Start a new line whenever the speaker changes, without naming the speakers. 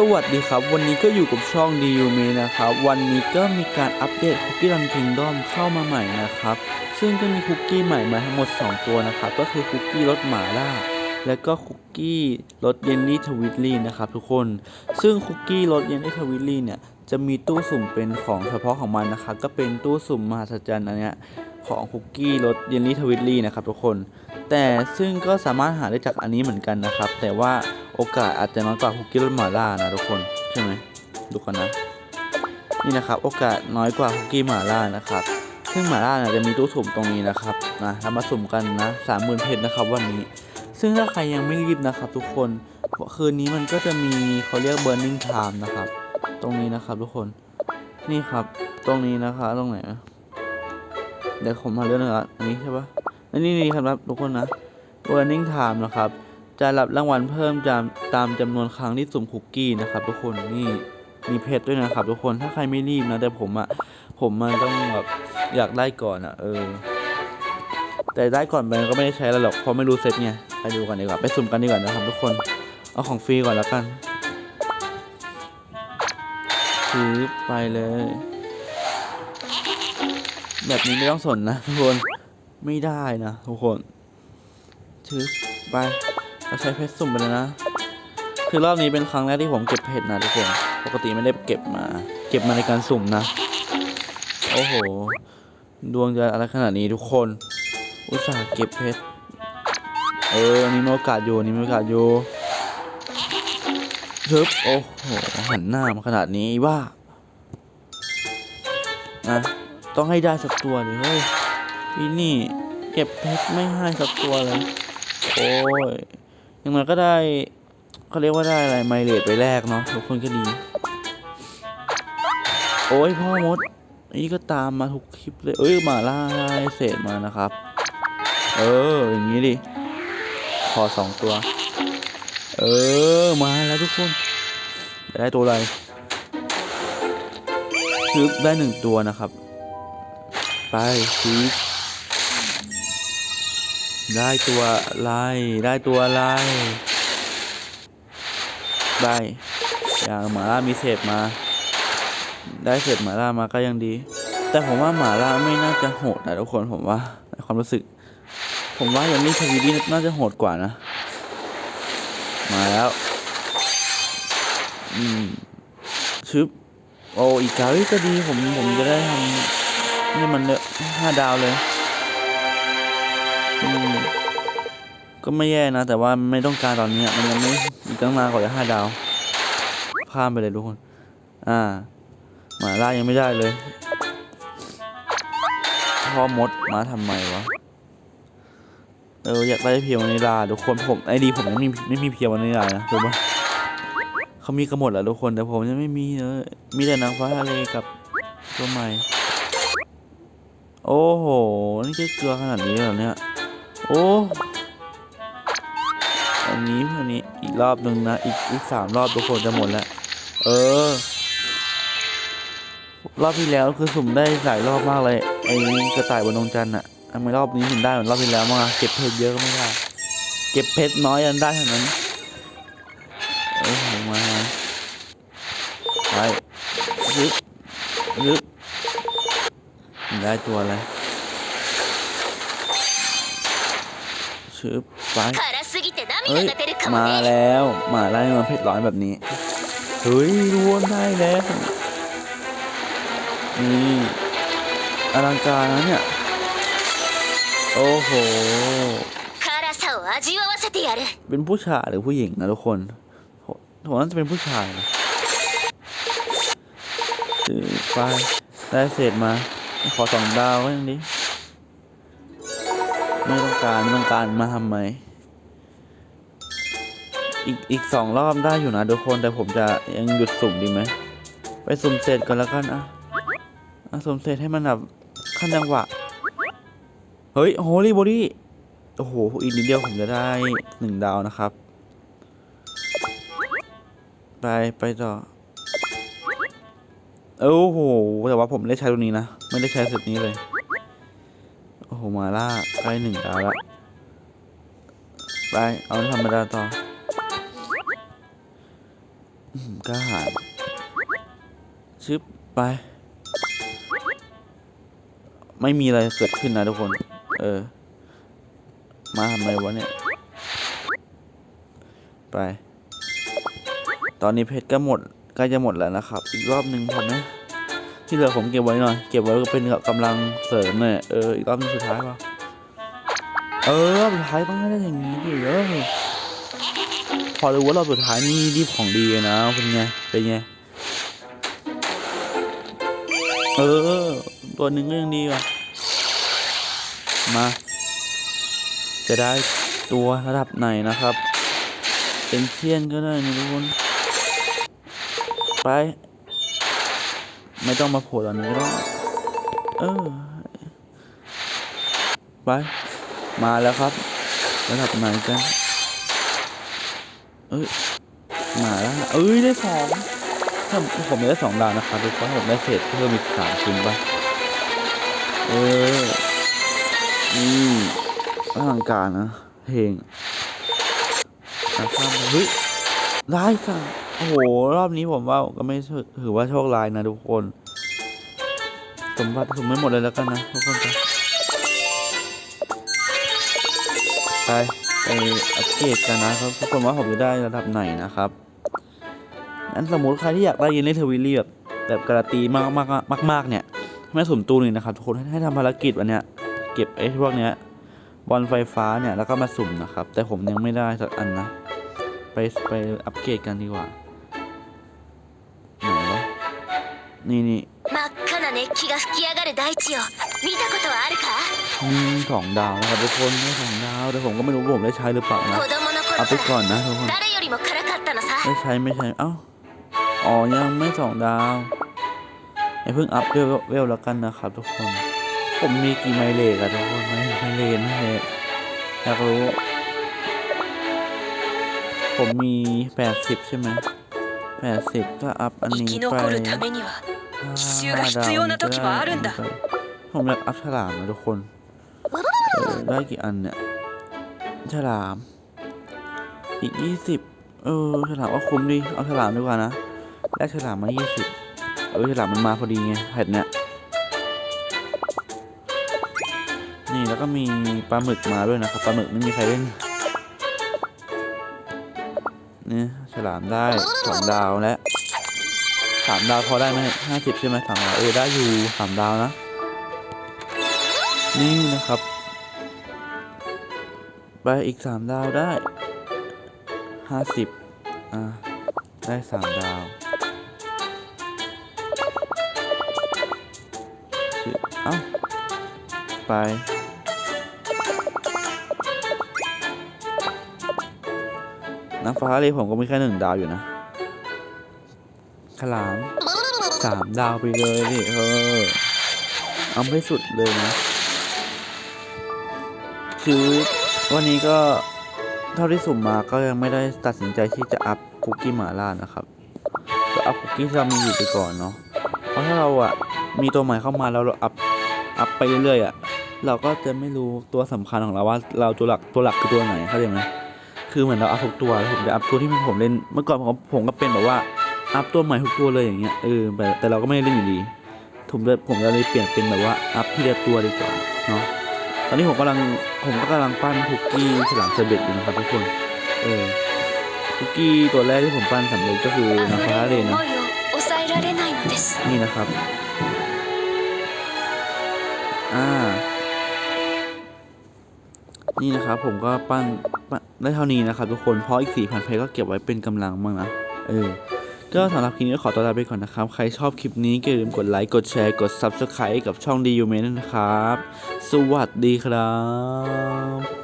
สวัสดีครับ วันนี้ก็อยู่กับช่องดี u ูเมนะครับ วันนี้ก็มีการอัปเดตคุกกี้รันคิงดอมเข้ามาใหม่นะครับ ซึ่งก็มีคุกกี้ใหม่มาทั้งหมด 2 ตัวนะครับ ก็คือคุกกี้รสหมาล่า และก็คุกกี้รสเยนนี่ทวิตลี่นะครับทุกคน ซึ่งคุกกี้รสเยนนี่ทวิตลี่เนี่ยจะมีตู้สุ่มเป็นของเฉพาะของมันนะครับ ก็เป็นตู้สุ่มมหัศจรรย์อันเนี้ยของคุกกี้รสเยนนี่ทวิตลี่นะครับทุกคน แต่ซึ่งก็สามารถหาได้จากอันนี้เหมือนกันนะครับ แต่ว่า โอกาสอาจจะน้อยกว่าคุกกี้รสหมาล่านะทุกคนใช่ไหมดูกันนะ นี่นะครับโอกาสน้อยกว่าคุกกี้หมาล่านะครับ ซึ่งหมาล่าเนี่ยจะมีตู้สุ่มตรงนี้นะครับนะเรามาสุ่มกันนะสามหมื่นเพชรนะครับวันนี้ ซึ่งถ้าใครยังไม่รีบนะครับ ทุกคนคืนนี้มันก็จะมีเขาเรียก burning time นะครับ ตรงนี้นะครับทุกคนนี่ครับ ตรงนี้นะครับตรงไหนนะเดี๋ยวผมมาเรื่องนะครับอันนี้ใช่ปะนนี้นี่ครับทุกคนนะ Warning Time นะครับ จะรับรางวัลเพิ่มจามตามจำนวนครั้งที่สุ่มคุกกี้นะครับ ทุกคนนี่มีเพชรด้วยนะครับ ทุกคนถ้าใครไม่รีบนะแต่ผมอะผมมันต้องแบบอยากได้ก่อนอะเออ แต่ได้ก่อนไปก็ไม่ได้ใช้แล้วหรอกเพราะไม่รู้เซตไงไปดูกันดีกว่าไปสุ่มกันดีกว่านะครับทุกคนเอาของฟรีก่อนแล้วกันซื้อไปเลย แบบนี้ไม่ต้องสนนะทุกคนไม่ได้นะทุกคนถือไป เราใช้เพชรสุ่มไปเลยนะ คือรอบนี้เป็นครั้งแรกที่ผมเก็บเพชรนะทุกคน ปกติไม่ได้เก็บมา เก็บมาในการสุ่มนะ โอ้โห ดวงจะอะไรขนาดนี้ทุกคน อุตส่าห์เก็บเพชร เอออันนี้มีโอกาสอยู่อันนี้มีโอกาสอยู่ทึบโอ้โห หันหน้ามาขนาดนี้ว่านะต้องให้ได้สักตัวเลยเฮ้ยอีนี่ เก็บเพชรไม่ให้สักตัวเลย โอ้ย อยังไงก็ได้เขาเรียกว่าได้อะไรไมเลดไปแรกเนาะทุกคนก็ดี โอ้ยพ่อมดนี่ก็ตามมาทุกคลิปเลย เอ้ยมาล่าเศษมานะครับ เอออย่างนี้ดิขอสองตัว เออมาแล้วทุกคนได้ตัวอะไรคือได้หนึ่งตัวนะครับ ไปชี ได้ตัวอะไร ได้ตัวอะไร ได้อย่างหมาล่ามีเศษมา ได้เศษหมาล่ามาก็ยังดี แต่ผมว่าหมาล่าไม่น่าจะโหดนะทุกคนผมว่าในความรู้สึก ผมว่าอย่างนี้ทวีดีน่าจะโหดกว่านะ มาแล้ว อืมชึบโออีกคราวก็ดีผมผมจะได้ทำนี่มันเลยห้าดาวเลย ก็ไม่แย่นะ แต่ว่าไม่ต้องการตอนนี้มันยังไม่อีกตั้งนานกว่าจะห้าดาวข้ามไปเลยทุกคน อ่าหมาล่ายังไม่ได้เลยพ่อมดมาทำไมวะเอออยากได้เพียววานิลาทุกคนผมไอดีผมไม่มีไม่มีเพียววานิลานะรู้ปะเขามีกันหมดแหละทุกคนแต่ผมยังไม่มีเลยมีแต่นางฟ้าทะเลกับตัวใหม่ โอ้โหนี่เกลือขนาดนี้เหรอเนี่ย โอ้อันนี้อันนี้อีกรอบหนึ่งนะ อีกอีกสามรอบทุกคนจะหมดแล้ว เออ รอบที่แล้วคือสุ่มได้หลายรอบมากเลยไอ้กระต่ายบนดวงจันทร์อะทำไมรอบนี้ถึงได้เหมือนรอบที่แล้วมาเก็บเพชรเยอะก็ไม่ได้ เก็บเพชรน้อยยันได้เท่านั้นโอ้โหมาไปยึดยึดได้ตัวอะไชึบไปเฮ้ยมาแล้วมาไล่มาเพชรร้อยแบบนี้เฮ้ยรวนได้แล้วนี่อลังการนะเนี่ยโอ้โหเป็นผู้ชายหรือผู้หญิงนะทุกคนผมน่าจะเป็นผู้ชายนะไปได้เศษมา ขอสองดาวก็ยังดี ไม่ต้องการไม่ต้องการมาทำไหมอีกอีกสองรอบได้อยู่นะทุกคนแต่ผมจะยังหยุดสุ่มดีไหมไปสุ่มเศษก่อนแล้วกันอะอะสุ่มเศษให้มันแบบขั้นจังหวะ เฮ้ยโฮลี่บอดี้โอ้โหอีกนิดเดียวผมจะได้หนึ่งดาวนะครับ ไปไปต่อโอ้โหแต่ว่าผมไม่ได้ใช้ตัวนี้นะ ไม่ได้ใช้เซตนี้เลย โอ้โหมาล่าใกล้หนึ่งดาวละไป เอาธรรมดาต่อกล้าหาญชึบไป ไม่มีอะไรเกิดขึ้นนะทุกคน เออ มาทำไมวะเนี่ย ไป ตอนนี้เพชรก็หมดใกล้จะหมดแล้วนะครับ อีกรอบหนึ่งพอไหม ที่เหลือผมเก็บไว้หน่อย เก็บไว้ก็เป็นกำลังเสริมหน่อยเอออีกรอบหนึงสุดท้ายป่ะเออรอบสุดท้ายต้องให้ได้อย่างนี้ดิเออพอรู้ว่ารอบสุดท้ายนี่รีบของดีนะเป็นไงเป็นไงเออ ตัวหนึ่งก็ยังดีว่ะมา จะได้ตัวระดับไหนนะครับ เป็นเทียนก็ได้นะทุกคน ไป ไม่ต้องมาโผล่ตอนนี้ก็ได้เออ ไป มาแล้วครับ ระดับไหนกันเอ้ย มาแล้ว เอ้ย ได้สองถ้าผมได้สองดาวนะครับทุกคนผมได้เศษเพิ่มอีกสามชิ้นไปเออนี่อลังการนะ เพลงนะครับเฮ้ยได้สั่ง โอ้โห รอบนี้ผมว่าก็ไม่ถือว่าโชคร้ายนะทุกคนสมบัติผมไม่หมดเลยแล้วกันนะทุกคนไปไปอัปเกรดกันนะครับทุกคนว่าผมจะได้ระดับไหนนะครับนั้นสมมติใครที่อยากได้ยินเล่นเทวิลี่แบบแบบการันตีมากมากมากมากเนี่ยไม่สมตู้นี่นะครับทุกคนให้ให้ทำภารกิจวันเนี้ยเก็บไอ้พวกเนี้ยบอลไฟฟ้าเนี่ยแล้วก็มาสุ่มนะครับ แต่ผมยังไม่ได้สักอันนะ ไปไปอัปเกรดกันดีกว่า นี่นี่
真っ赤な熱気が吹き上がる大地を見たことはあるか
มีสองดาวนะครับทุกคนได้สองดาวแต่ผมก็ไม่รู้ว่าผมได้ใช้หรือเปล่านะ
子供の
เอา
頃
ไป
か
ก่อนนะทุกคน
ら誰よりも辛かったのさ
ไม่ใช้ไม่ใช้เอ้าอ๋อยังไม่สองดาวอย่าเพิ่งอัพเวลเวลแล้วกันนะครับทุกคน ผมมีกี่ไมเลกอะทุกคนไม่ไมเลนไม่เลกอยากรู้ ผมมีแปดสิบใช่ไหม แปดสิบก็อัพอันนี้ไป
ห้าดาวนี้ได้
ผมอยากอัพฉลามนะทุกคนได้กี่อันเนี่ยฉลาม อีกยี่สิบเออฉลามว่าคุ้มดีเอาฉลามดีกว่านะแลกฉลามมายี่สิบเออฉลามมันมาพอดีไงเห็ดเนี่ยนี่แล้วก็มีปลาหมึกมาด้วยนะครับปลาหมึกไม่มีใครเล่น นี่ฉลามได้สองดาวและสามดาวพอได้ไหมห้าสิบใช่ไหมสามดาวเออได้อยู่สามดาวนะ นี่นะครับ ไปอีกสามดาวได้ห้าสิบอ่าได้สามดาวเอ้าไป น้ำฟ้าเลยผมก็มีแค่หนึ่งดาวอยู่นะขลามสามดาวไปเลยดิเออเอาไม่สุดเลยนะ คือวันนี้ก็เท่าที่สุ่มมาก็ยังไม่ได้ตัดสินใจที่จะอัพคุกกี้หมาล่านะครับก็อัพคุกกี้ที่เรามีอยู่ไปก่อนเนาะเพราะถ้าเราอะมีตัวใหม่เข้ามาแล้วเราอัพอัพไปเรื่อยๆอะเราก็จะไม่รู้ตัวสำคัญของเราว่าเราตัวหลักตัวหลักคือตัวไหนเข้าใจไหม คือเหมือนเราอัพทุกตัวผมจะอัพตัวที่ผมเล่นเมื่อก่อนผมผมก็เป็นแบบว่าอัพตัวใหม่ทุกตัวเลยอย่างเงี้ยเออแบบแต่เราก็ไม่ได้เล่นอยู่ดีผมเลยผมเลยเปลี่ยนเป็นแบบว่าอัพที่ละตัวดีกว่าเนาะตอนนี้ผมกำลังผมก็กำลังปั้นคุกกี้ฉลามเซเบตอยู่นะครับทุกคนเออคุกกี้ตัวแรกที่ผมปั้นสำเร็จก็คือนาคาเรนะนี่นะครับอ่านี่นะครับผมก็ปั้นปั้น ได้เท่านี้นะครับทุกคน เพราะอีกสี่พันเพก็เก็บไว้เป็นกำลังบ้างนะ เออ ก็สำหรับคลิปนี้ขอตัวลาไปก่อนนะครับ ใครชอบคลิปนี้ก็อย่าลืมกดไลค์ กดแชร์ กด Subscribe กับช่องดียูเมนนะครับ สวัสดีครับ